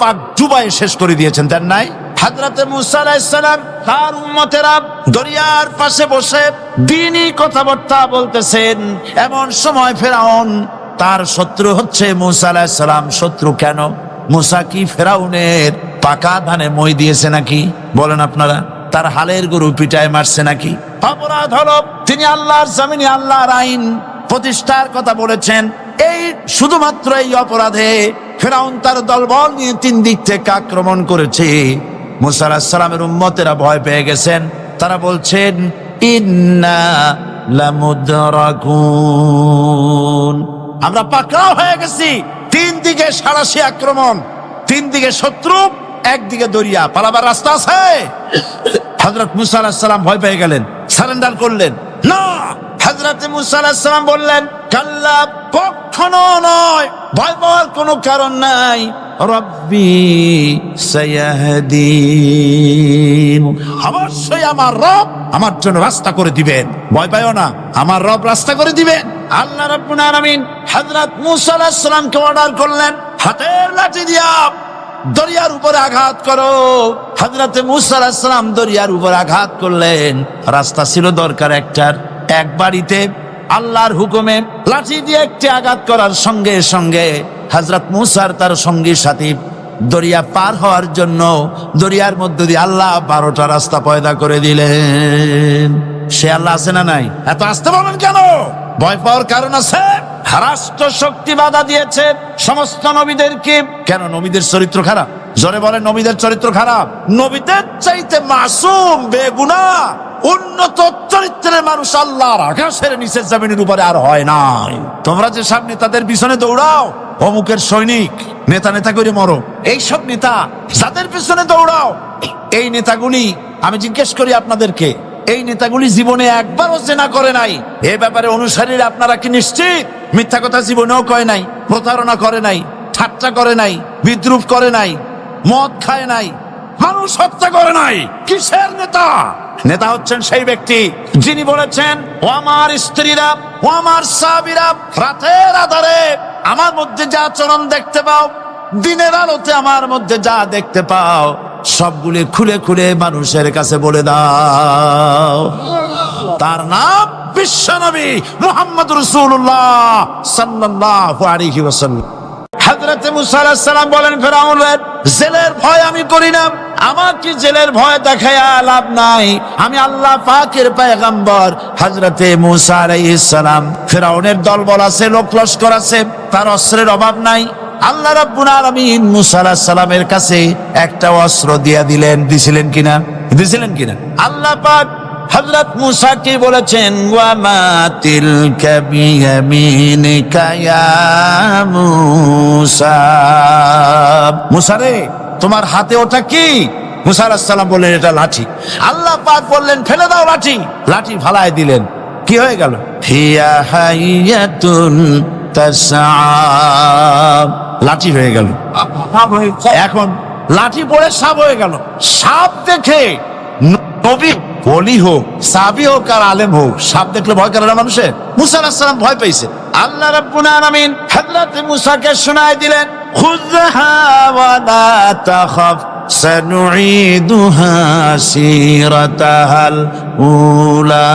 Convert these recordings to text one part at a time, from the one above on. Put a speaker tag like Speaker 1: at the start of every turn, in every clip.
Speaker 1: পাক ডুবাই শেষ করে দিয়েছেন তার নাই? হাজরাতে মুসা আলাইসালাম তার উম্মতেরা দরিয়ার পাশে বসে দিনই কথাবার্তা বলতেছেন, এমন সময় ফেরাউন, তার শত্রু হচ্ছে মুসা আলাইসালাম শত্রু কেন? মুসা কি ফেরাউনের পাকা ধানে মই দিয়েছে নাকি? বলেন আপনারা, তার হালের গরু পিটায় মারছে নাকি? অপরাধ হলো, তিনি আল্লাহর জামিনে আল্লাহর আইন প্রতিষ্ঠার কথা বলেছেন। এই শুধুমাত্র এই অপরাধে ফেরাউন তার দলবল নিয়ে তিন দিক থেকে আক্রমণ করেছে। মুসা আলাহিসাল্লামের উম্মতেরা ভয় পেয়ে গেছেন। তারা বলছেন, ইন্না আমরা পাকড়াও হয়ে গেছি। তিন দিকে সারাশি আক্রমণ, তিন দিকে শত্রু একদিকে দরিয়া। পালাবার রাস্তা আছে। হজরত মুসা আলাহিসাল্লাম ভয় পেয়ে গেলেন, সারেন্ডার করলেন। না। হজরত মুসা আলাহিসাল্লাম বললেন, কাল্লা, কখনো নয়। ভয় পাওয়ার কোনো কারণ নাই। রব্বি সায়াহদিন। অবশ্যই আমার রব আমার জন্য রাস্তা করে দিবেন। ভয় পাইও না, আমার রব রাস্তা করে দিবেন। আল্লাহ রাব্বুল আলামিন হযরত মূসা আলাইহিস সালামকে অর্ডার করলেন, হাতের লাঠি দিয়া দরিয়ার উপরে আঘাত করো। হজরতে মুসালাম দরিয়ার উপর আঘাত করলেন। রাস্তা ছিল দরকার একটার। এক বাড়িতে আল্লাহর হুকুমে লাঠি দিয়ে একটি আঘাত করার সঙ্গে সঙ্গে হজরত মুসার তার সঙ্গী সাথী দরিয়া পার হওয়ার জন্য দরিয়ার মধ্য দিয়ে আল্লাহ বারোটা রাস্তা পয়দা করে দিলেন। সে আল্লাহ আছে না নাই? এত আসতে বলেন কেন? ভয় পাওয়ার কারণ আছে? রাষ্ট্র শক্তি বাধা দিয়েছে সমস্ত নবীদেরকে। কেন? নবীদের চরিত্র খারাপ? জোরে বলে নবীদের চরিত্র খারাপ? নবীদের চাইতে মাসুম বেগুনা উন্নত চরিত্রের মানুষ আল্লাহর আকাশের নিচের জমিনের উপরে আর হয় নাই। তোমরা যে সব নেতাদের পিছনে দৌড়াও অমুকের সৈনিক নেতা নেতা করে মরো। এইসব নেতা যাদের পিছনে দৌড়াও এই নেতাগুলি আমি জিজ্ঞেস করি আপনাদেরকে এই নেতাগুলি জীবনে একবারও চেনা করে নাই? এ ব্যাপারে অনুসারীরা আপনারা কি নিশ্চিত? মিথ্যা কথা জীবনেও কয় নাই, প্রতারণা করে নাই, ঠাট্টা করে নাই, বিদ্রুপ করে নাই, মদ খায় নাই। মানুষ হত্যা করে নাই। কিসের নেতা? নেতা হচ্ছেন সেই ব্যক্তি যিনি বলেছেন, ও আমার স্ত্রীরা, ও আমার সাবিরা রাতের আধারে আমার মধ্যে যা আচরণ দেখতে পাও, দিনের আলোতে আমার মধ্যে যা দেখতে পাও, সবগুলি খুলে খুলে মানুষের কাছে বলে দাও। তার নাম বিশ্বনবী মোহাম্মদ রসুল্লাহ মুসা বলেন জেলের ভয় আমি করি না। জেলের ভয় লাভ নাই। আমি আল্লাহ পাকের ফেরাউনের আছে, লোক লস্কর আছে, তার অস্ত্রের অভাব নাই। আল্লাহ রাব্বুল আলামিন মুসা আলাইহিস কাছে একটা অস্ত্র দিয়া দিলেন। দিছিলেন কিনা? দিছিলেন কিনা? আল্লাহ পাক হযরত মুসা কি বলেছেন? ওয়া মা তিলকা বিয়ামিনিকা ইয়া মুসা। মুসা রে তোমার হাতে ওটা কি? মুসা আলাইহিস সালাম বললেন এটা লাঠি। আল্লাহ পাক বললেন ফেলে দাও লাঠি। লাঠি ফালায় দিলেন। কি হয়ে গেল? হিয়া হাইয়াতুন লাঠি হয়ে গেল। এখন লাঠি পড়ে সাপ হয়ে গেল। সাপ দেখে নবী বলি হোক সাবি হোক আর আলেম হোক সাপ দেখলে ভয় করে না মানুষের মুসা আলাহিস ভয় পেয়েছে। আল্লাহ রাব্বুল আলামিন হযরত মুসাকে শোনায় দিলেন খুযহা ওয়া লা তাখাফ সানুঈদুহা সিরাতাহাল উলা।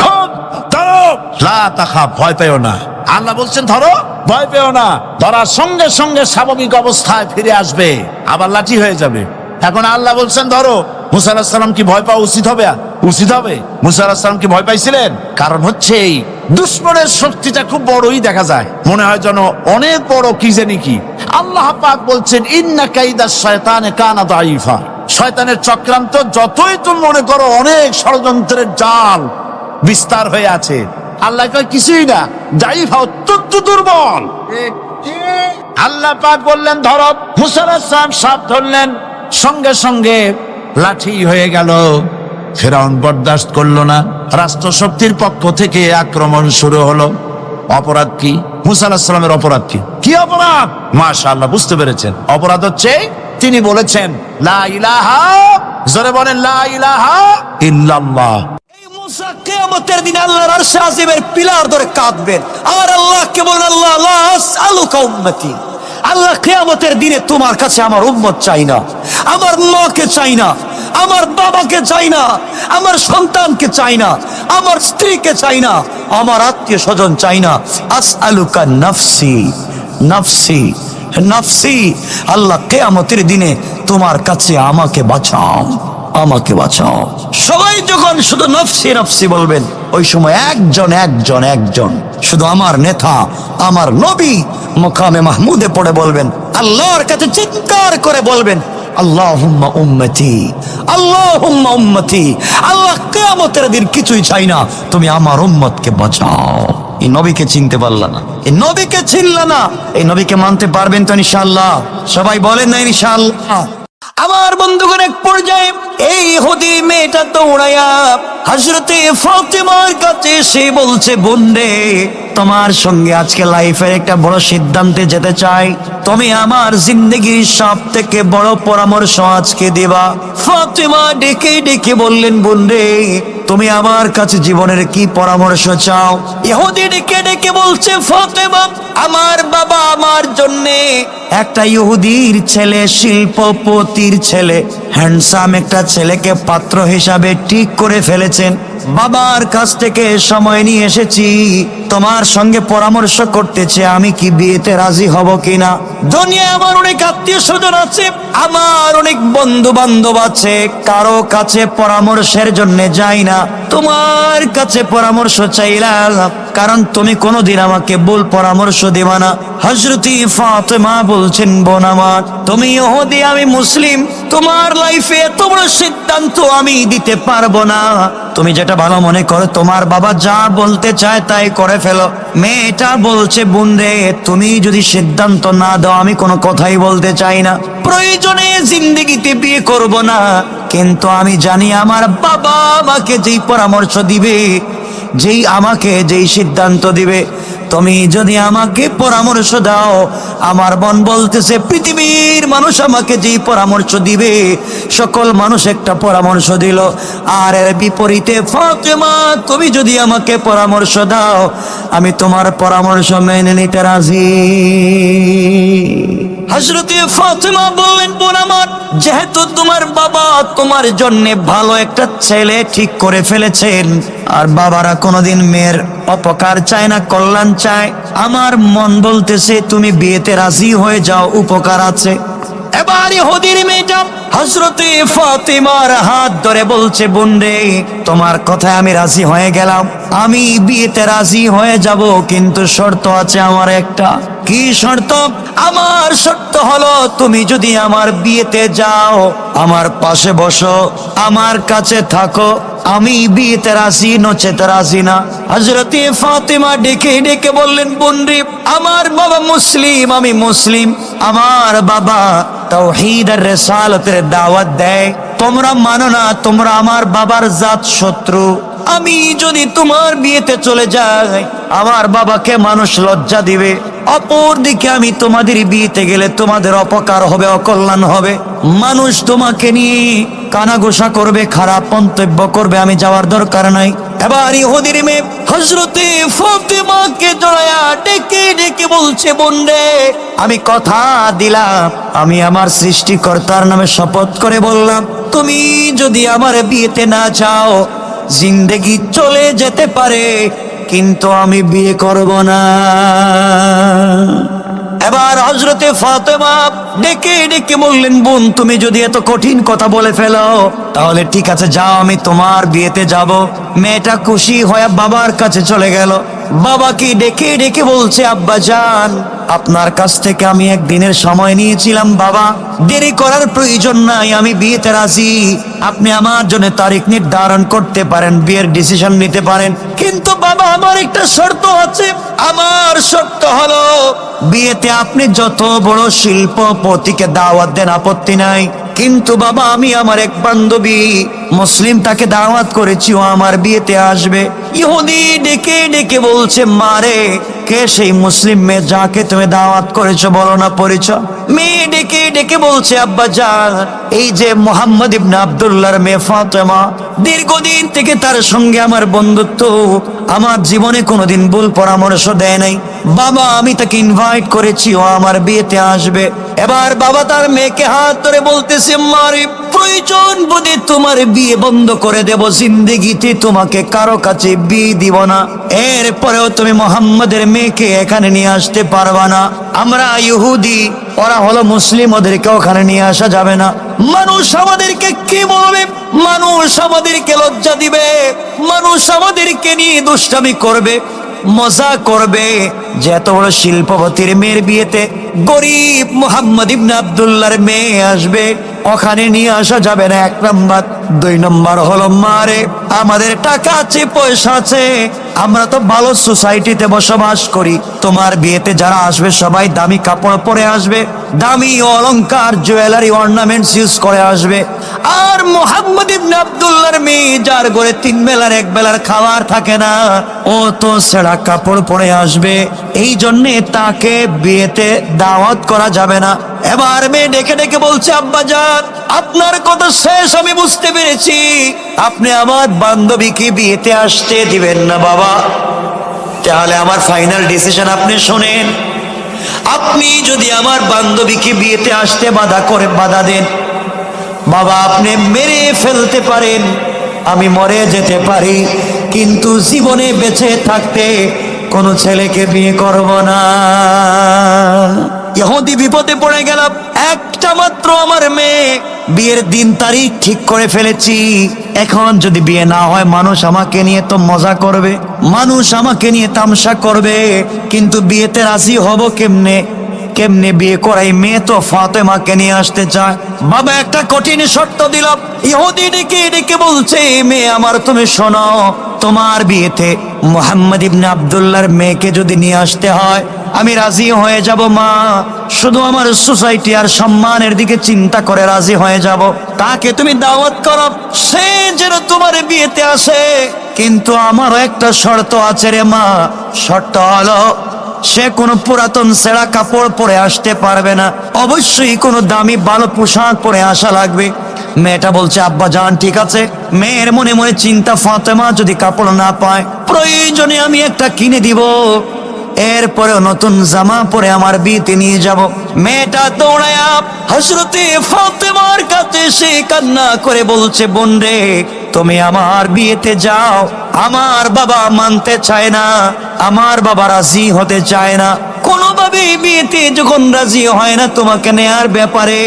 Speaker 1: খুব ধরো। লা তাখাফ ভয় পেও না। আল্লাহ বলছেন ধরো। ভয় পেও না। ধরার সঙ্গে সঙ্গে স্বাভাবিক অবস্থায় ফিরে আসবে আবার লাঠি হয়ে যাবে। এখন আল্লাহ বলছেন ধরো মুসা আলাহিসাল্লাম কি ভয় পাওয়া উচিত হবে উচিত হবে। মুসা আলাহিসাল্লাম কি ভয় পাইছিলেন? কারণ হচ্ছে এই দুশ্মনের শক্তিটা খুব বড়ই দেখা যায়। মনে হয় যেন অনেক বড় কি জানি কি। আল্লাহ পাক বলছেন ইন্না কাইদা শয়তানে কানা দাইফা শয়তানের চক্রান্ত যতই তুমি মনে করো অনেক ষড়যন্ত্রের জাল বিস্তার হয়ে আছে। আল্লাহ কয় কিছুই না দাইফা অত্যন্ত দুর্বল। আল্লাহ পাক বললেন ধরো মুসা আলাহিসাল্লাম সাপ ধরলেন। সঙ্গে সঙ্গে লাঠি হয়ে গেল। ফেরাউন বরদাস্ত করল না। রাষ্ট্রশক্তির পক্ষ থেকে আক্রমণ শুরু হলো। অপরাধ কি? মুসা অপরাধ কি? কি অপরাধ? মাশাআল্লাহ, বুঝতে পেরেছেন। অপরাধ হচ্ছে, তিনি বলেছেন, লা ইলাহা, জোরে বলেন, লা ইলাহা
Speaker 2: পিলার ধরে আল্লাহ, লা আসআলুকা উম্মতি। আল্লাহ কেয়ামতের দিনে তোমার কাছে আমার উম্মত চাই না। আমার মাকে চাই না। আমার বাবাকে চাই না। আমার সন্তানকে চাই না। আমার স্ত্রীকে চাই না। আমার আত্মীয় স্বজন চাই না। আস আলুকা নফসি। নফসি। নফসি। আল্লাহ কেয়ামতের দিনে তোমার কাছে আমাকে বাঁচাও। আমাকে বাঁচাও। সবাই যখন শুধু নফসি নফসি বলবেন, ওই সময় একজন একজন একজন, শুধু আমার নেতা, আমার নবী মোকামে মাহমুদে পড়ে বলবেন, আল্লাহর কাছে চিৎকার করে বলবেন উম্মতি আল্লাহ কিছুই না, তুমি আমার বাঁচাও। এই নবীকে চিনতে পারলা না। এই নবীকে না। এই নবীকে মানতে পারবেন তো সবাই বলেন না আমার বন্ধুগণ, এক পর্যায়ে এই হদি মেয়েটা দৌড়াইয়া হজরতে ফাতেমার কাছে সে বলছে বন্ধে তোমার সঙ্গে আজকে লাইফের একটা বড় সিদ্ধান্তে যেতে চাই। তুমি আমার জিন্দগির সব থেকে বড় পরামর্শ আজকে দিবা। ফাতেমা ডেকে ডেকে বললেন বন্ধে তুমি আমার কাছে জীবনের কি পরামর্শ চাও? ইহুদি ডেকে ডেকে বলছে, ফাতেমা, আমার বাবা আমার জন্যে একটা ইহুদির ছেলে, শিল্পপতির ছেলে হ্যান্ডসাম একটা ছেলেকে পাত্র হিসাবে ঠিক করে ফেলেছেন। বাবার কাছ থেকে সময় নিয়ে এসেছি। তোমার সঙ্গে পরামর্শ করতেছে, আমি কি বিয়েতে রাজি হব কিনা? দুনিয়ায় আমার অনেক আত্মীয় স্বজন আছে, আমার অনেক বন্ধু বান্ধব আছে, কারও কাছে পরামর্শের জন্য যাই না। তোমার কাছে পরামর্শ চাইলাম, কারণ তুমি কোনোদিন আমাকে ভুল পরামর্শ দেবা না। হজরতি ফাতেমা বলছেন, বোন আমার, তুমি ইহুদি, আমি মুসলিম, তোমার লাইফে বড় সিদ্ধান্ত আমি দিতে পারব না। তুমি যেটা ভালো মনে করো। তোমার বাবা যা বলতে চায় তাই করে ফেলো। মেয়েটা বলছে বুন্দে তুমি যদি সিদ্ধান্ত না দাও, আমি কোনো কথাই বলতে চাই না। প্রয়োজনে জিন্দগিতে বিয়ে করব না। কিন্তু আমি জানি আমার বাবা আমাকে যেই পরামর্শ দিবে, যেই আমাকে যেই সিদ্ধান্ত দিবে তুমি যদি আমাকে পরামর্শ দাও, আমার মন বলতেছে, পৃথিবীর মানুষ আমাকে যেই পরামর্শ দিবে, সকল মানুষ একটা পরামর্শ দিল। আর এর বিপরীতে, ফাতেমা, তুমি যদি আমাকে পরামর্শ দাও, আমি তোমার পরামর্শ মেনে নিতে রাজি। হজরতে ফাতেমা বললেন, বোন আমার, যেহেতু তোমার বাবা তোমার জন্য ভালো একটা ছেলে ঠিক করে ফেলেছেন আর বাবারা কোনোদিন মেয়ের অপকার চায় না, কল্যাণ চায়। আমার মন বলতেছে, তুমি বিয়েতে রাজি হয়ে যাও, উপকার আছে। এবারে হদির মেয়েটা হজরতে ফাতেমার হাত ধরে বলছে বোনরে তোমার কথায় আমি রাজি হয়ে গেলাম। আমি বিয়েতে রাজি হয়ে যাব, কিন্তু শর্ত আছে আমার একটা। কি শর্ত? আমার শর্ত হলো, তুমি যদি আমার বিয়েতে যাও, আমার পাশে বসো, আমার কাছে থাকো। আমি বিয়েতে রাজি, নচেতে রাজি না। হজরতে ফাতেমা ডেকে ডেকে বললেন বন্ডি আমার বাবা মুসলিম, আমি মুসলিম। আমার বাবা তৌহিদ আর রেসালতের দাওয়াত দেয়। তোমরা মানো না, তোমরা আমার বাবার জাত শত্রু। আমি যদি তোমার বিয়েতে চলে যাই, আমার বাবাকে মানুষ লজ্জা দিবে। অপর দিকে আমি তোমাদের বিয়েতে গেলে তোমাদের অপকার হবে, অকল্যাণ হবে। মানুষ তোমাকে নিয়ে কানাঘোষা করবে, খারাপ মন্তব্য করবে, আমি যাওয়ার দরকার নাই। এবার ইহুদির মেয়ে হজরতে ফাতেমাকে জড়ায়া ডেকে ডেকে বলছে বন্ডে আমি কথা দিলাম, আমি আমার সৃষ্টিকর্তার নামে শপথ করে বললাম, তুমি যদি আমার বিয়েতে না যাও জিন্দেগি চলে যেতে পারে, কিন্তু আমি বিয়ে করব না। এবার হজরতে ফাতেমা ডেকে ডেকে বললেন, বোন, তুমি যদি এত কঠিন কথা বলে ফেলো, তাহলে ঠিক আছে, যাও, আমি তোমার বিয়েতে যাব। মেয়েটা খুশি হয়ে বাবার কাছে চলে গেল। বাবাকে ডেকে ডেকে বলছে, আব্বা, যান। আপনার কাছ থেকে আমি একদিনের সময় নিয়েছিলাম, বাবা। দেরি করার প্রয়োজন নাই, আমি বিয়েতে রাজি। আপনি আমার জন্য তারিখ নির্ধারণ করতে পারেন, বিয়ের ডিসিশন নিতে পারেন। কিন্তু বাবা, আমার একটা শর্ত আছে। আমার শর্ত হলো, বিয়েতে আপনি যত বড় শিল্পপতিকে দাওয়াত দেন আপত্তি নাই। কিন্তু বাবা, আমি আমার এক বান্ধবী মুসলিম তাকে দাওয়াত করেছি, ও আমার বিয়েতে আসবে। ইহুদি ডেকে ডেকে বলছে, মারে, কে সেই মুসলিম মেয়ে যাকে তুমি দাওয়াত করেছ বলো না পরিচয়? মেয়ে ডেকে ডেকে বলছে, আব্বা যান এই যে মোহাম্মদ ইবনে আব্দুল্লাহর মেয়ে ফাতেমা, দীর্ঘদিন থেকে তার সঙ্গে আমার বন্ধুত্ব, আমার জীবনে কোনোদিন ভুল পরামর্শ দেয় নাই। বাবা, আমি তাকে ইনভাইট করেছি, ও আমার বিয়েতে আসবে। এবার বাবা তার মেয়েকে হাত ধরে বলতেছে, মারে প্রয়োজন বোধে তোমার বিয়ে বন্ধ করে দেব, জিন্দেগিতে তোমাকে কারও কাছে বিয়ে দিব না। এরপরেও তুমি মোহাম্মদের মেয়েকে এখানে নিয়ে আসতে পারবা না। আমরা ইহুদি, ওরা হলো মুসলিম, ওদেরকে ওখানে নিয়ে আসা যাবে না। মানুষ আমাদেরকে কি বলবে? মানুষ আমাদেরকে লজ্জা দিবে। মানুষ আমাদেরকে নিয়ে দুষ্টামি করবে। মজা করবে। যে এত বড় শিল্পপতির মেয়ের বিয়েতে গরিব মোহাম্মদ ইবনা আবদুল্লার মেয়ে আসবে, ওখানে নিয়ে আসা যাবে না এক নম্বর। দুই নম্বর হলো, মারে, আমাদের টাকা আছে, পয়সা আছে। আমরা তো ভালো সোসাইটিতে বসবাস করি। তোমার বিয়েতে যারা আসবে, সবাই দামি কাপড় পরে আসবে, দামি অলংকার জুয়েলারি অর্নামেন্টস ইউজ করে আসবে। আর মোহাম্মদ ইবনে আব্দুল্লাহর মেয়ে, যার ঘরে তিন বেলার, এক বেলার খাবার থাকে না, ও তো সেরা কাপড় পরে আসবে। এই জন্যে তাকে বিয়েতে দাওয়াত করা যাবে না। এবার মেয়ে ডেকে ডেকে বলছে আব্বা যান আপনার কথা শেষ আমি বুঝতে পেরেছি। আপনি আমার বান্ধবীকে বিয়েতে আসতে দিবেন না বাবা। তাহলে আমার ফাইনাল ডিসিশন আপনি শোনেন। আপনি যদি আমার বান্ধবীকে বিয়েতে আসতে বাধা করে, বাধা দেন, বাবা, আপনি মেরে ফেলতে পারেন, আমি মরে যেতে পারি, কিন্তু জীবনে বেঁচে থাকতে কোনো ছেলেকে বিয়ে করব না। ইহুদি বিপদে পড়ে গেলাম, একটা মাত্র আমার মেয়ে। বিয়ের দিন তারিখ ঠিক করে ফেলেছি। এখন যদি বিয়ে না হয়, মানুষ আমাকে নিয়ে তো মজা করবে, মানুষ আমাকে নিয়ে তামসা করবে। কিন্তু বিয়েতে রাজি হব কেমনে? কেমনে বিয়ে করাই? মেয়ে তো ফাতেমাকে নিয়ে আসতে চায়। বাবা, একটা কঠিন শর্ত দিলাম। ইহুদি ডেকে ডেকে বলছে, মেয়ে আমার তুমি শোনো তোমার বিয়েতে মোহাম্মদ ইবনে আব্দুল্লাহর মেয়েকে যদি নিয়ে আসতে হয়, আমি রাজি হয়ে যাব, মা। শুধু আমার সোসাইটি আর সম্মানের দিকে চিন্তা করে রাজি হয়ে যাব। তাকে তুমি দাওয়াত করো, সে যেন তোমার বিয়েতে আসে। কিন্তু আমারও একটা শর্ত আছে রে, মা। শর্ত হলো, সে কোনো পুরাতন সেরা কাপড় পরে আসতে পারবে না। অবশ্যই কোনো দামি ভালো পোশাক পরে আসা লাগবে। মেয়েটা বলছে, আব্বা জান, ঠিক আছে? মেয়ের মনে মনে চিন্তা, ফাতেমা যদি কাপড় না পায়, প্রয়োজনে আমি একটা কিনে দিব। এরপরে নতুন জামা পরে আমার বিয়েতে নিয়ে যাব। মেয়েটা দৌড়ায়া হসরতে ফাতেমার কাছে সে কান্না করে বলছে, বোন রে, তুমি আমার বিয়েতে যাও। আমার বাবা মানতে চায় না, আমার বাবা রাজি হতে চায় না। কোনোভাবে বিয়েতে যখন রাজি হয় না, তোমাকে নেয়ার ব্যাপারে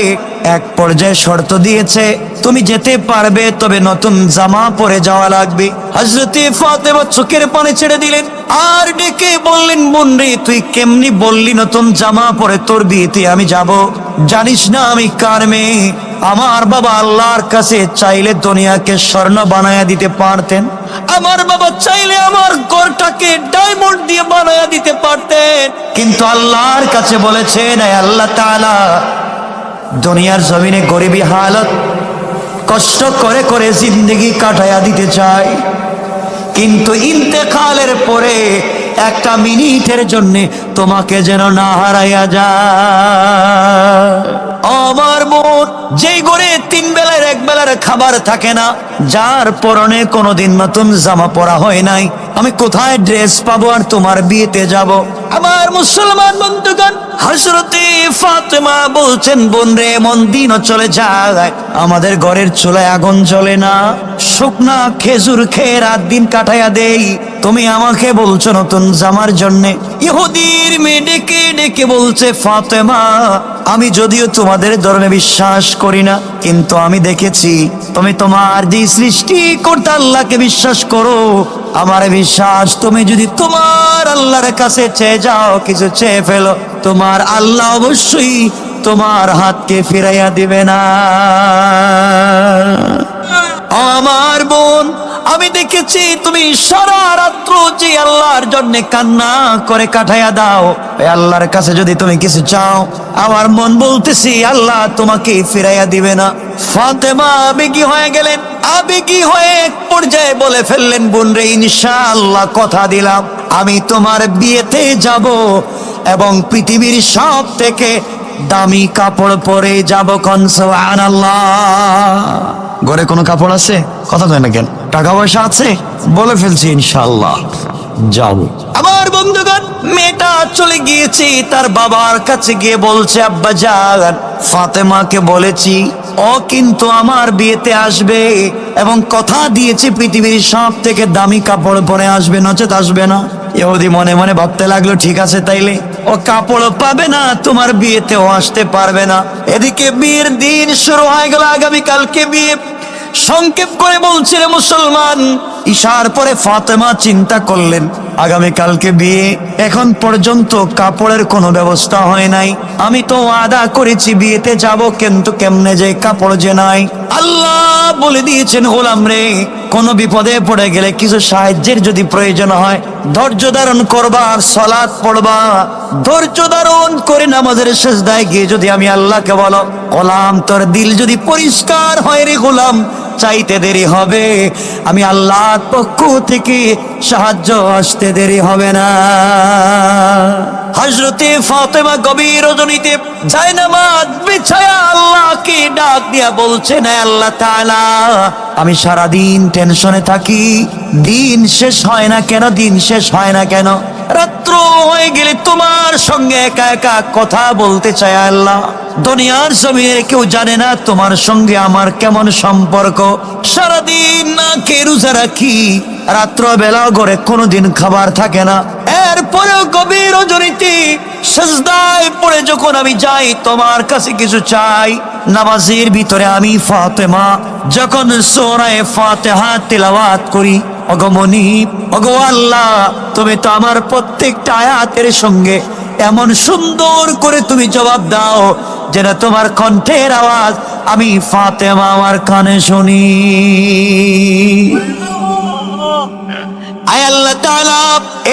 Speaker 2: এক পর্যায়ে শর্ত দিয়েছে। তুমি যেতে পারবে, তবে নতুন জামা পরে যাওয়া লাগবে। হজরতে ফাতেমা চোখের ছেড়ে দিলেন। আর ডেকে বললেন, বোন রে, তুই কেমনি বললি নতুন জামা পরে তোর বিয়েতে আমি যাব? জানিস না আমি কার মেয়ে? আমার বাবা আল্লাহর কাছে চাইলে দুনিয়াকে স্বর্ণ বানায়া দিতে পারতেন। আমার বাবা চাইলে আমার ঘরটাকে ডায়মন্ড দিয়ে বানায়া দিতে পারতেন। কিন্তু আল্লাহর কাছে বলেছেন, "এ আল্লাহ তাআলা, দুনিয়ার জমিনে গরিবি হালত কষ্ট করে করে জিন্দগি কাটায়া দিতে চায়। কিন্তু ইন্তেকালের পরে একটা মিনিটের জন্য তোমাকে যেন না হারাইয়া যায়। আমার বোন যেই ঘরে তিন বেলার, এক বেলার খাবার থাকে না, যার পরনে কোনোদিন নতুন জামা পরা হয় নাই। আমি কোথায় ড্রেস পাবো আর তোমার বিয়েতে যাব? আমার মুসলমান বন্ধুগণ হজরতে ফাতেমা বলছেন, বোন রে, এমন দিনও চলে যায়। আমাদের ঘরের চুলায় আগুন জ্বলে না। শুকনা খেজুর খেয়ে রাত দিন কাটাইয়া দেই। তুমি আমাকে বলছো নতুন জামার জন্যে। ইহুদির মেয়ে ডেকে ডেকে বলছে, ফাতেমা, আমি যদিও তোমাদের ধর্মে বিশ্বাস করি না, কিন্তু আমি দেখেছি তুমি তোমার যে সৃষ্টি করতে আল্লাহকে বিশ্বাস করো, আমার বিশ্বাস তুমি যদি তোমার আল্লাহর কাছে চেয়ে যাও, কিছু চেয়ে ফেলো, তোমার আল্লাহ অবশ্যই তোমার হাতকে ফিরাইয়া দিবে না। আমার বোন, আমি দেখেছি তুমি সারা রাত্র যে আল্লাহর জন্য কান্না করে কাটাইয়া দাও। আল্লাহর কাছে যদি তুমি কিছু চাও, আমার মন বলতেছি, আল্লাহ তোমাকে ফিরাইয়া দিবে না। ফাতেমা আবেগী হয়ে গেলেন। আবেগী হয়ে এক পর্যায়ে বলে ফেললেন, বোন রে, ইনশাআল্লাহ কথা দিলাম। আমি তোমার বিয়েতে যাব এবং পৃথিবীর সব থেকে দামি কাপড় পরে যাব কনসোয়ান ঘরে কোনো কাপড় আছে? কথা কয় না কেন? টাকা পয়সা আছে? বলে ফেলছি ইনশাল্লাহ যাব আমার বন্ধুগণ, মেয়েটা চলে গিয়েছে, তার বাবার কাছে গিয়ে বলছে, আব্বা যান। ফাতেমাকে বলেছি, ও কিন্তু আমার বিয়েতে আসবে এবং কথা দিয়েছে পৃথিবীর সব থেকে দামি কাপড় পরে আসবে, নচেত আসবে না। ইহুদি মনে মনে ভাবতে লাগল, ঠিক আছে তাইলে? ও কাপড় পাবে না, তোমার বিয়েতে ও আসতে পারবে না। এদিকে বিয়ের দিন শুরু হয়ে গেল আগামীকালকে বিয়ে। সংক্ষেপ করে বলছিল মুসলমান ইশার পরে ফাতেমা চিন্তা করলেন আগামী কালকে বিয়ে, এখন পর্যন্ত কাপড়ের কোনো ব্যবস্থা হয় নাই। আমি তো আদা করেছি বিয়েতে যাব, কিন্তু কেমনে যে কাপড় যে নাই। আল্লাহ বলে দিয়েছেন, গোলাম রে, কোনো বিপদে পড়ে গেলে কিছু সাহায্যের যদি প্রয়োজন হয়, ধৈর্য ধারণ করবা সলাৎ পড়বা। ধৈর্য ধারণ করে নামাজের শেষ দায় গিয়ে যদি আমি আল্লাহকে বলো, গোলাম, তোর দিল যদি পরিষ্কার হয় রে গোলাম চাইতে দেরি হবে। আমি আল্লাহর পক্ষ থেকে সাহায্য আসতে দেরি হবে না। হজরতে ফাতেমা গভীর রজনীতে যায় নামাজ বিছায়া আল্লাহকে ডাক দিয়া বলছে না আল্লাহ তাআলা, আমি সারাদিন টেনশনে থাকি। দিন শেষ হয় না কেন? দিন শেষ হয় না কেন? রাত্র হয়ে গেলে তোমার সঙ্গে একা একা কথা বলতে চাই আল্লাহ। দুনিয়ার জমিনের কেউ জানে না তোমার সঙ্গে আমার কেমন সম্পর্ক। সারাদিন না কে রোজা রাখি রাত্র বেলা ঘরে কোনোদিন খাবার থাকে না। এরপরেও গভীর রজনীতি সেজদায় পড়ে যখন আমি যাই, তোমার কাছে কিছু চাই। নামাজের ভিতরে আমি ফাতেমা, যখন সোরায় ফাতেহা তেলাওয়াত করি। অগমনি অগো আল্লাহ, তুমি তো আমার প্রত্যেকটা আয়াতের সঙ্গে এমন সুন্দর করে তুমি জবাব দাও যেন তোমার কণ্ঠের আওয়াজ আমি ফাতেমা আমার কানে শুনি।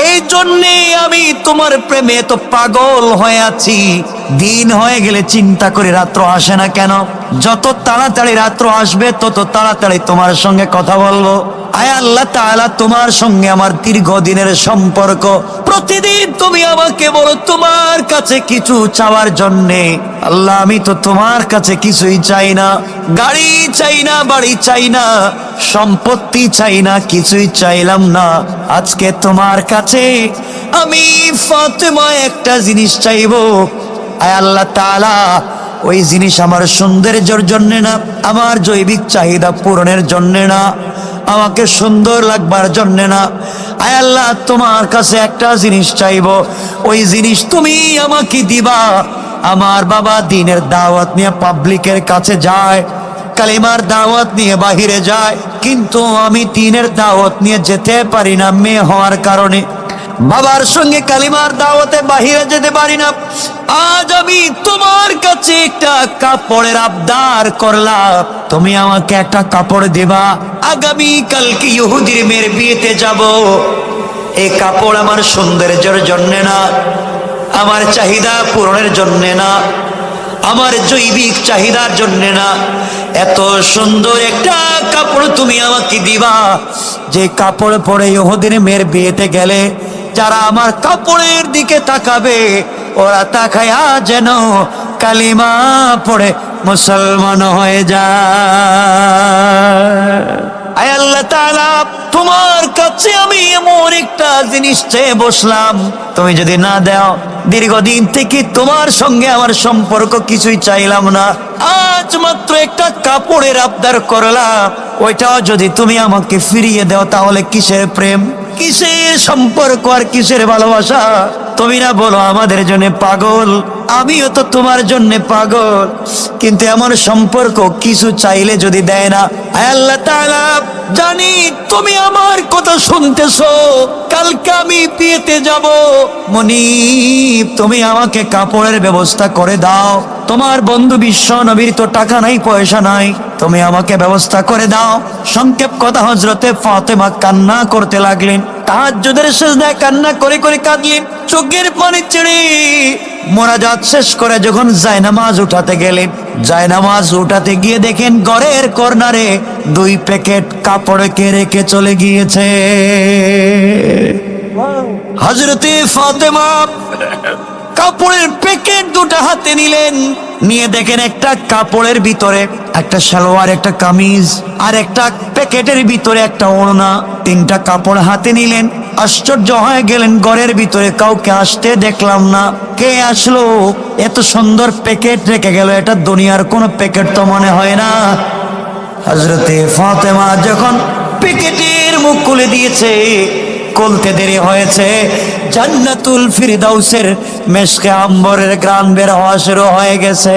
Speaker 2: এই জন্যে আমি তোমার প্রেমে তো পাগল হয়ে আছি। দিন হয়ে গেলে চিন্তা করে রাত্র আসে না কেন? যত তাড়াতাড়ি রাত্র আসবে, তত তাড়াতাড়ি তোমার সঙ্গে কথা বলব। আয় আল্লাহ তাআলা, তোমার সঙ্গে আমার দীর্ঘদিনের সম্পর্ক। প্রতিদিন তুমি আমাকে বলো, তোমার কাছে কিছু চাওয়ার জন্যে। আল্লাহ, আমি তো তোমার কাছে কিছুই চাই না। গাড়ি চাই না, বাড়ি চাই না। সম্পত্তি চাই না, কিছুই চাইলাম না। আজকে তোমার কাছে আমি ফাতেমা একটা জিনিস চাইব। আয় আল্লাহ তাআলা ওই জিনিস আমার সৌন্দর্যের জন্য না, আমার জৈবিক চাহিদা পূরণের জন্য না, আমাকে সুন্দর লাগবার জন্য না। আয় আল্লাহ, তোমার কাছে একটা জিনিস চাইব। ওই জিনিস তুমি আমাকে দিবা। আমার বাবা দিনের দাওয়াত নিয়ে পাবলিকের কাছে যায়, কালিমার দাওয়াত নিয়ে বাহিরে যায়, কিন্তু আমি তিনের দাওয়াত নিয়ে যেতে পারি না মেয়ে হওয়ার কারণে। বাবার সঙ্গে কালিমার দাওয়াতে বাহিরে যেতে পারি না। আজ আমি তোমার কাছে একটা কাপড়ের আবদার করলাম। তুমি আমাকে একটা কাপড় দেবা। আগামী কালকে ইহুদির মেয়ের বিয়েতে যাব। এই কাপড় আমার সৌন্দর্যের জন্য না, আমার চাহিদা পূরণের জন্য না, আমার জৈবিক চাহিদার জন্য না। এত সুন্দর একটা কাপড় তুমি আমাকে দিবা। যে কাপড় পরে ইহুদিন মেয়ের বিয়েতে গেলে যারা আমার কাপড়ের দিকে তাকাবে, ওরা তাকায়া যেন কালিমা পড়ে মুসলমান হয়ে যায়। আল্লাহ তাআলা, তোমার কাছে আমি এমন একটা জিনিস চেয়ে বসলাম। তুমি যদি না দাও, দীর্ঘদিন থেকে তোমার সঙ্গে আমার সম্পর্ক কিছুই চাইলাম না। আজ মাত্র একটা কাপড়ের আবদার করলাম। ওইটাও যদি তুমি আমাকে ফিরিয়ে দাও, তাহলে কিসের প্রেম? কিসের সম্পর্ক আর কিসের ভালোবাসা? তুমি না বলো আমাদের জন্য পাগল। আমিও তো তোমার জন্য পাগল। কিন্তু এমন সম্পর্ক কিছু চাইলে যদি দেয় না আল্লাহ তাআলা, জানি তুমি আমার কথা শুনতেছো, কালকে আমি বিয়েতে যাব। মনি তুমি আমাকে কাপড়ের ব্যবস্থা করে দাও। তোমার বন্ধু বিশ্ব নবীর তো টাকা নাই, পয়সা নাই। তুমি আমাকে ব্যবস্থা করে দাও। সংক্ষেপ কথা হজরতে ফাতেমা কান্না করতে লাগলেন। তাহাজ্জুদের সেজদায় কান্না করে করে কাঁদলেন। চোখের পানি ছেড়ে মোনাজাত শেষ করে যখন জায়নামাজ উঠাতে গেলেন জায়নামাজ উঠাতে গিয়ে দেখেন ঘরের কর্নারে দুই প্যাকেট কাপড়কে রেখে চলে গিয়েছে। হজরতে ফাতেমা কাপড়ের প্যাকেট দুটো হাতে নিলেন, নিয়ে দেখেন একটা কাপড়ের ভিতরে একটা সালোয়ার, একটা কামিজ, আর একটা প্যাকেটের ভিতরে একটা ওড়না, তিনটা কাপড় হাতে নিলেন। আশ্চর্য হয়ে গেলেন ঘরের ভিতরে। কাউকে আসতে দেখলাম না। কে আসলো? এত সুন্দর প্যাকেট রেখে গেল। এটা দুনিয়ার কোনো প্যাকেট তো মনে হয় না। হজরতে ফাতেমা যখন প্যাকেটের মুখ খুলে দিয়েছে কলতে দেরি হয়েছে। জান্নাতুল ফিরদাউসের মেশকে আম্বরের গ্রাম বের হওয়া শুরু হয়ে গেছে।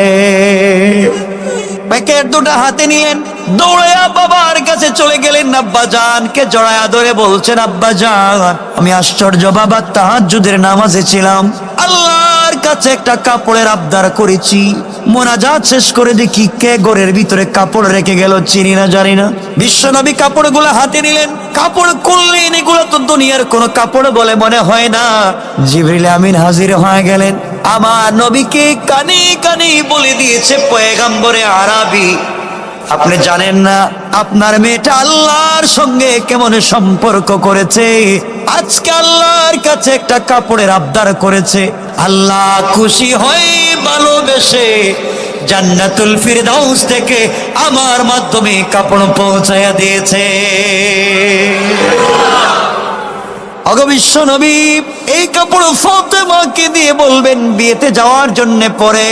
Speaker 2: প্যাকেট দুটা হাতে নিলেন দৌড়াইয়া বাবার কাছে চলে গেলেন আব্বা জানকে জড়ায়া ধরে বলছেন আব্বা জান আমি আশ্চর্য বাবা, তাহাজ্জুদের নামাজে ছিলাম। আল্লাহর কাছে একটা কাপড়ের আবদার করেছি। মোনাজাত শেষ করে দেখি কে ঘরের ভিতরে কাপড় রেখে গেল চিনি না, জানি না। বিশ্বনবী কাপড়গুলো হাতে নিলেন। কাপড় খুললেন, এগুলো তো দুনিয়ার কোনো কাপড় বলে মনে হয় না। জিবরিল আমিন হাজির হয়ে গেলেন। আমার নবীকে কানে কানে বলে দিয়েছে পয়গাম্বরে আরাবি। আপনি জানেন না, আপনার মেয়েটা আল্লাহর সঙ্গে কেমন সম্পর্ক করেছে? আজকে আল্লাহর কাছে একটা কাপড়ের আবদার করেছে। আল্লাহ খুশি হয়ে ভালোবেসে জান্নাতুল ফিরদাউস থেকে আমার মাধ্যমে কাপড় পৌঁছায়া দিয়েছে। অগবিশ্ব নবী এই কাপড় ফতেমাকে দিয়ে বলবেন, বিয়েতে যাওয়ার জন্য পরে।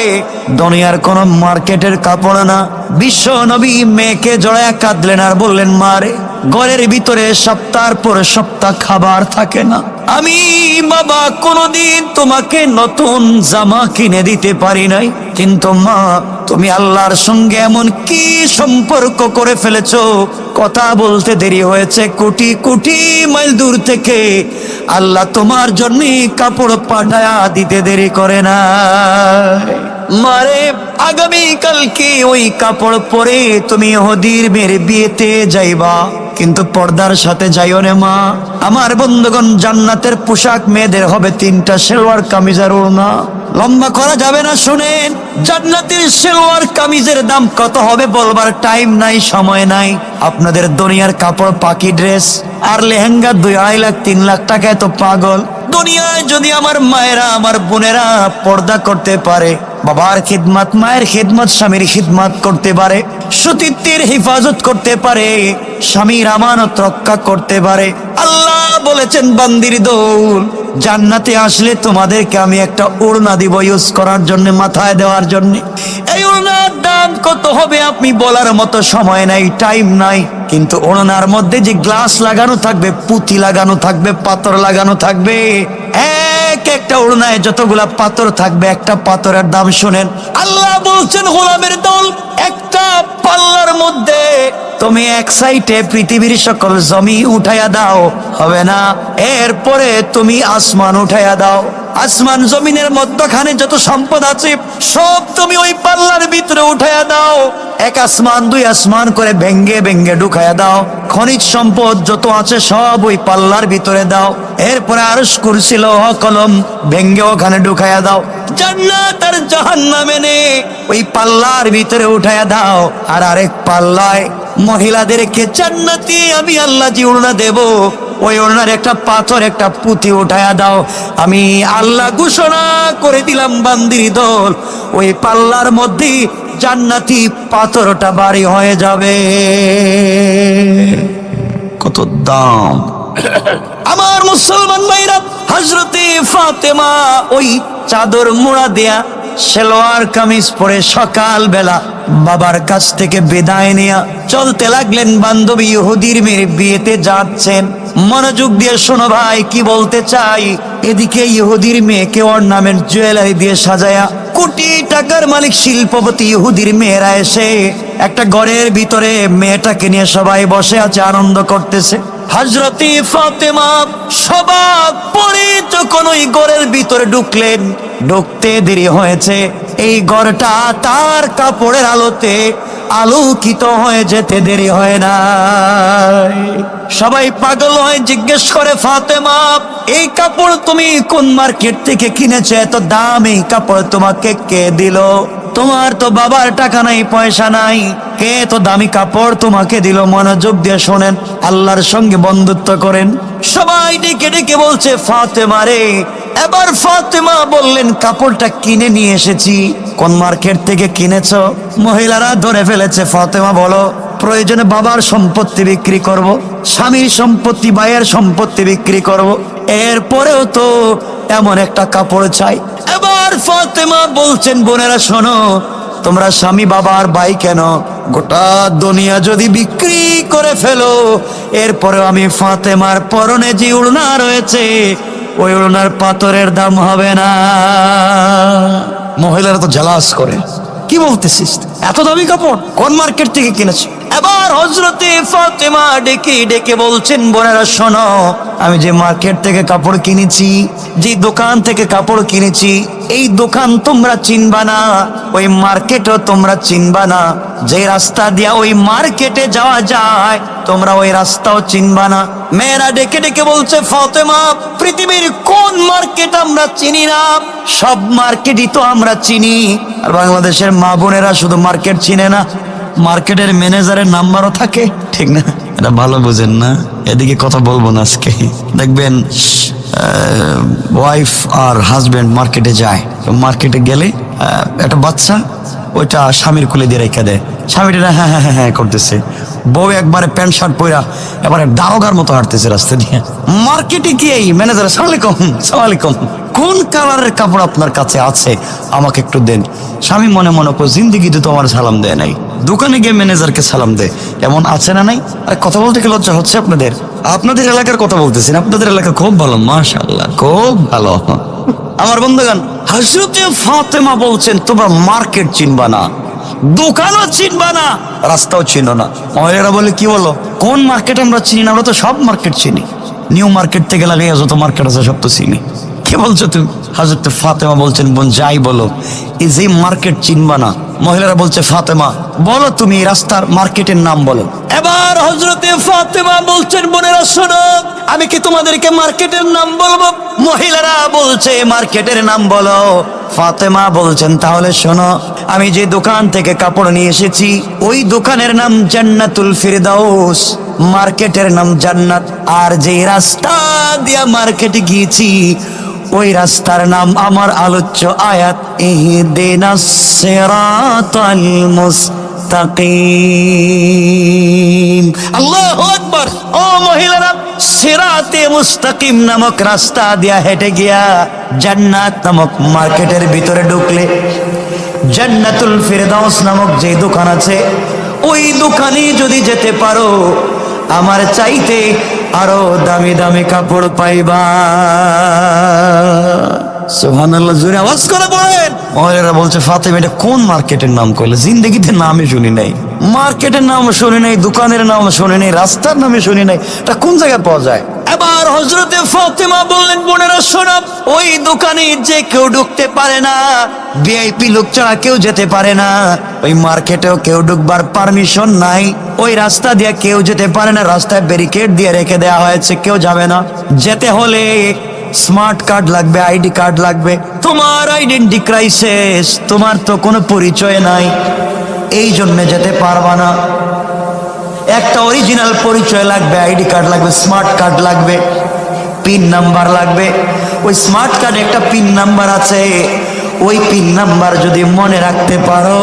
Speaker 2: দুনিয়ার কোন মার্কেটের কাপড় না। বিশ্ব নবী মেয়েকে জড়ায় কাঁদলেন আর বললেন মারে ঘরের ভিতরে সপ্তাহ পর সপ্তাহ খাবার থাকে না। আমি বাবা কোনদিন তোমাকে নতুন জামা কিনে দিতে পারি নাই। কিন্তু মা, তুমি আল্লাহর সঙ্গে এমন কি সম্পর্ক করে ফেলেছ? কথা বলতে দেরি হয়েছে। কোটি কোটি মাইল দূর থেকে আল্লাহ তোমার জন্য কাপড় পাঠায়া দিতে দেরি করে না। মারে আগামীকালকে ওই কাপড় পরে তুমি হদির মেয়ের বিয়েতে যাইবা। কিন্তু পর্দার সাথে যাইও রে মা। আমার বন্ধুগণ জান্নাতের পোশাক মেয়েদের হবে তিনটা সেলোয়ার কামিজার ওড়না। লম্বা করা যাবে না, শুনেন। জান্নাতের সেলোয়ার কামিজের দাম কত হবে বলবার টাইম নাই, সময় নাই। আপনাদের দুনিয়ার কাপড় পাকি ড্রেস আর লেহেঙ্গা দুই আড়াই লাখ, তিন লাখ টাকা এত পাগল। দুনিয়ায় যদি আমার মায়েরা, আমার বোনেরা পর্দা করতে পারে, বাবার খিদমত, মায়ের খিদমত, স্বামীর খিদমত করতে পারে, সতীত্বের হেফাজত করতে পারে, স্বামীর আমানত রক্ষা করতে পারে। আল্লাহ বলেছেন, বান্দির দৌল, জান্নাতে আসলে তোমাদেরকে আমি একটা ওড়না দিব ইউজ করার জন্য মাথায় দেওয়ার জন্য। এই ওড়নার দাম কত হবে আপনি বলার মতো সময় নাই টাইম নাই। কিন্তু ওড়নার মধ্যে যে গ্লাস লাগানো থাকবে, পুঁতি লাগানো থাকবে, পাথর লাগানো থাকবে, এক একটা ওড়নায় যতগুলা পাথর থাকবে, একটা পাথরের দাম শুনেন। আল্লাহ বলছেন, গোলামের দল, একটা পাল্লার মধ্যে তুমি এক সাইডে পৃথিবীর সকল জমি উঠাইয়া দাও, হবে না? এরপরে তুমি আসমান উঠাইয়া দাও। আসমান জমিনের মধ্যখানে যত সম্পদ আছে, সব তুমি ওই পাল্লার ভিতরে উঠাইয়া দাও। এক আসমান, দুই আসমান করে ভেঙ্গে ভেঙ্গে ঢুকাইয়া দাও। খনিজ সম্পদ যত আছে, সব ওই পাল্লার ভিতরে দাও। এরপরে আরস করছিল কলম ভেঙ্গে ওখানে ঢুকাইয়া দাও। জান্নাত আর জাহান্নামে নে ওই পাল্লার ভিতরে উঠাইয়া দাও। আর আরেক পাল্লায় মহিলাদেরকে জান্নাতি আমি আল্লাহ জি উড়না দেব, ওই ওনার একটা পাথর, একটা পুঁতি উঠায়া দাও। আমি আল্লাহ ঘোষণা করে দিলাম বান্দির দল, ওই পাল্লার মধ্যে জান্নাতি পাথরটা বাড়ি হয়ে যাবে। কত দাম। আমার মুসলমান ভাইরা হজরতে ফাতেমা ওই চাদর মোড়া দেয়া সেলোয়ার কামিজ পরে সকাল বেলা বাবার কাছ থেকে বিদায় নেয়া। চলতে লাগলেন বান্ধবী ইহুদির মেয়ের বিয়েতে যাচ্ছেন। মনোযোগ দিয়ে শোনো ভাই, কি বলতে চাই? এদিকে ইহুদির মেয়েকে ওর নামের জুয়েলারি দিয়ে সাজায়া কোটি টাকার মালিক শিল্পপতি ইহুদির মেয়েরা এসে একটা ঘরের ভিতরে মেয়েটাকে নিয়ে সবাই বসে আছে, আনন্দ করতেছে। হজরতি ফাতেমা সবার পরে যখন ওই ঘরের ভিতরে ঢুকলেন, ঢুকতে দেরি হয়েছে। এই ঘরটা তার কাপড়ের আলোতে আলোকিত হয়ে যেতে দেরি হয় না সবাই পাগল হয়ে, জিজ্ঞেস করে, ফাতেমা, এই কাপড় তুমি কোন মার্কেট থেকে কিনেছো? এত দাম এই কাপড় তোমাকে কে দিল? তোমার তো বাবার টাকা নাই, পয়সা নাই। কে তো দামি কাপড় তোমাকে দিল? মনোযোগ দিয়ে শোনেন, আল্লাহর সঙ্গে বন্ধুত্ব করেন। সবাই ডেকে ডেকে বলছে, ফাতেমা রে। এবার ফাতেমা বললেন, কাপড়টা কিনে নিয়ে এসেছি। কোন মার্কেট থেকে কিনেছ? মহিলারা ধরে ফেলেছে, ফাতেমা, বলো, প্রয়োজনে বাবার সম্পত্তি বিক্রি করব। স্বামীর সম্পত্তি, ভাইয়ের সম্পত্তি বিক্রি করব। এরপরেও তো এমন একটা কাপড় চাই। এবার ফাতেমা বলছেন, বোনেরা শোনো, তোমরা স্বামী বাবার আর ভাই কেন? গোটা দুনিয়া যদি বিক্রি করে ফেলো, এরপরেও আমি ফাতেমার পরনে যে উড়না রয়েছে, ওই উড়নার পাথরের দাম হবে না। মহিলারা তো জালাস করে। কি বলতেছিস? এত দামি কাপড়? কোন মার্কেট থেকে কিনেছি? হজরতে ফাতেমা ডেকে ডেকে বলছেন, বোনেরা, শোনো, আমি যে মার্কেট থেকে কাপড় কিনেছি, যে দোকান থেকে কাপড় কিনেছি, এই দোকান তোমরা চিনবা না, ওই মার্কেটও তোমরা চিনবা না। যে রাস্তা দিয়া ওই মার্কেটে যাওয়া যায়, তোমরা ওই রাস্তাও চিনবা না। মেয়েরা ডেকে ডেকে বলছে, ফাতেমা, পৃথিবীর কোন মার্কেট আমরা চিনি না? সব মার্কেটই তো আমরা চিনি। আর বাংলাদেশের মা বোনেরা শুধু মার্কেট চিনে না মার্কেটের ম্যানেজারের নাম্বারও থাকে। ঠিক না? এটা ভালো বুঝেন না। এদিকে কথা বলব না আজকে। দেখবেন ওয়াইফ আর হাজবেন্ড মার্কেটে যায়। মার্কেটে গেলে একটা বাচ্চা, ওইটা স্বামীর কুলে দিয়ে রেখে দেয়। স্বামীটা হ্যাঁ হ্যাঁ হ্যাঁ হ্যাঁ করতেছে। বউ একবারে প্যান্ট, শার্ট পরা এবারে দারোগার মতো হাঁটতেছে রাস্তা দিয়ে। মার্কেটে গিয়ে ম্যানেজার সালাম আলাইকুম সালাম আলাইকুম কোন কালারের কাপড় আপনার কাছে আছে? আমাকে একটু দেন। স্বামী মনে মনে করে জিন্দিগিতে তো আমার সালাম দেয় নাই। দোকানে গিয়ে ম্যানেজারকে সালাম দেয় এমন আছে না নাই? আর, কথা বলতে কি লজ্জা হচ্ছে আপনাদের? আপনাদের এলাকার কথা বলতেছেন। আপনাদের এলাকা খুব ভালো, মাশাআল্লাহ, খুব ভালো। আমার বন্ধুগান হজরতে ফাতেমা বলছেন, তোমরা মার্কেট চিনবা না, দোকানও চিনবা না, রাস্তাও চিনো না। মহিলারা বলে, কি বলো? কোন মার্কেট আমরা চিনি না? আমরা তো সব মার্কেট চিনি। নিউ মার্কেট থেকে লাগিয়ে যত মার্কেট আছে সব তো চিনি। কি বলছো তুমি? হাজরত ফাতেমা বলছেন, বোন, যাই বলো, এই যে মার্কেট চিনবা না মহিলারা বলছে, ফাতেমা, বলো তুমি রাস্তার মার্কেটের নাম বলো। এবার হজরতে ফাতেমা বলছেন বোনেরা শোনো, আমি কি তোমাদেরকে মার্কেটের নাম বলব? মহিলারা বলছে, মার্কেটের নাম বলো। ফাতেমা বলছেন, তাহলে শোনো, আমি যে দোকান থেকে কাপড় নিয়ে এসেছি, ওই দোকানের নাম জান্নাতুল ফিরদাউস। মার্কেটের নাম জান্নাত। আর যে রাস্তা দিয়া মার্কেটে গিয়েছি ওই রাস্তার নাম আমার আলোচ্য আয়াত, ইহদিনা সিরাতাল মুস্তাকিম। আল্লাহু আকবার। ও মহিলারা, সিরাতে মুস্তাকিম নামক রাস্তা দিয়া হেঁটে গিয়া জান্নাত নামক মার্কেটের ভিতরে ঢুকলে, জান্নাতুল ফিরদাউস নামক যে দোকান আছে, ওই দোকানে যদি যেতে পারো, আমার চাইতে আরও দামি দামি কাপড় পাইবা। সুবহানাল্লাহ জোরে আওয়াজ করে বলেন। মহিলারা বলছে ফাতেমা এটা কোন মার্কেটের নাম কইলে? জিন্দগিতে নামে শুনি নাই। মার্কেটের নাম শুনি নাই দোকানের নাম শুনি নাই রাস্তার নামে শুনি নাই। এটা কোন জায়গায় পাওয়া যায়? এবার হজরতে ফাতেমা বললেন, বোনেরা শোনাব ওই দোকানে যে কেউ ঢুকতে পারে না ভিআইপি লোক ছাড়া কেউ যেতে পারে না। ওই মার্কেটেও কেউ ঢুকবার পারমিশন নাই। ওই রাস্তা দিয়ে কেউ যেতে পারে না, রাস্তায় ব্যারিকেড দিয়ে রেখে দেওয়া হয়েছে, কেউ যাবে না। যেতে হলে স্মার্ট কার্ড লাগবে আইডি কার্ড লাগবে। তোমার আইডেন্টি ক্রাইসিস তোমার তো কোনো পরিচয় নাই। এই জন্য যেতে পারবা না। একটা অরিজিনাল পরিচয় লাগবে আইডি কার্ড লাগবে স্মার্ট কার্ড লাগবে পিন নাম্বার লাগবে। ওই স্মার্ট কার্ডে একটা পিন নাম্বার আছে, ওই পিন নাম্বার যদি মনে রাখতে পারো,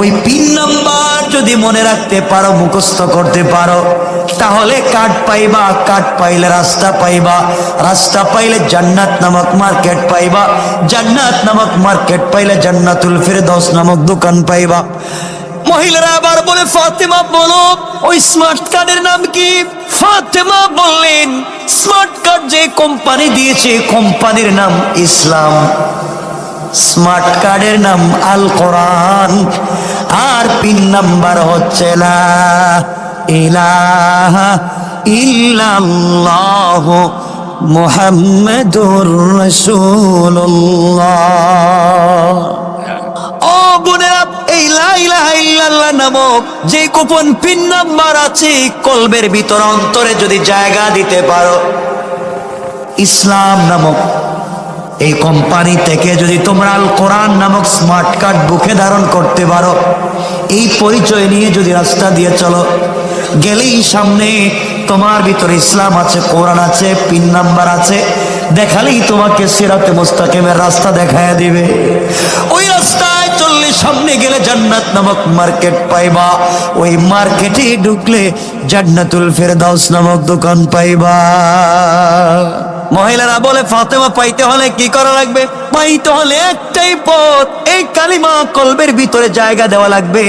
Speaker 2: ওই পিন নাম্বার যদি মনে রাখতে পারো, মুখস্থ করতে পারো, তাহলে কার্ড পাইবা কার্ড পাইলে রাস্তা পাইবা, রাস্তা পাইলে জান্নাত নামক মার্কেট পাইবা, জান্নাত নামক মার্কেট পাইলে জান্নাতুল ফিরদৌস নামক দোকান পাইবা। মহিলারা আবার বলে, ফাতেমা, বলো, ওই স্মার্ট কার্ডের নাম কি? ফাতেমা বললেন স্মার্ট কার্ড যে কোম্পানি দিয়েছে কোম্পানির নাম ইসলাম। স্মার্ট কার্ডের নাম আল কোরআন। আর পিন নাম্বার হচ্ছে লা ইলাহা ও বোনেরা যে গোপন পিন নাম্বার আছে, কলবের ভিতর অন্তরে যদি জায়গা দিতে পারো। ইসলাম নামক এই কোম্পানি থেকে যদি তোমরা আল কোরআন নামক স্মার্ট কার্ড বুকে ধারণ করতে পারো, এই পরিচয় নিয়ে যদি রাস্তা দিয়ে চলো, গেলেই সামনে তোমার ভিতরে ইসলাম আছে, কোরআন আছে, পিন নাম্বার আছে দেখালেই তোমাকে সিরাতে মুস্তাকিমের রাস্তা দেখায় দিবে। ওই রাস্তায় চললে সামনে গেলে জান্নাত নামক মার্কেট পাইবা। ওই মার্কেটে ঢুকলে জান্নাতুল ফেরদাউস নামক দোকান পাইবা। মহিলারা বলে, ফাতেমা, পাইতে হলে কি করা লাগবে? পাইতে হলে একটাই পথ, এই কালিমা কলবের ভিতরে জায়গা দেওয়া লাগবে।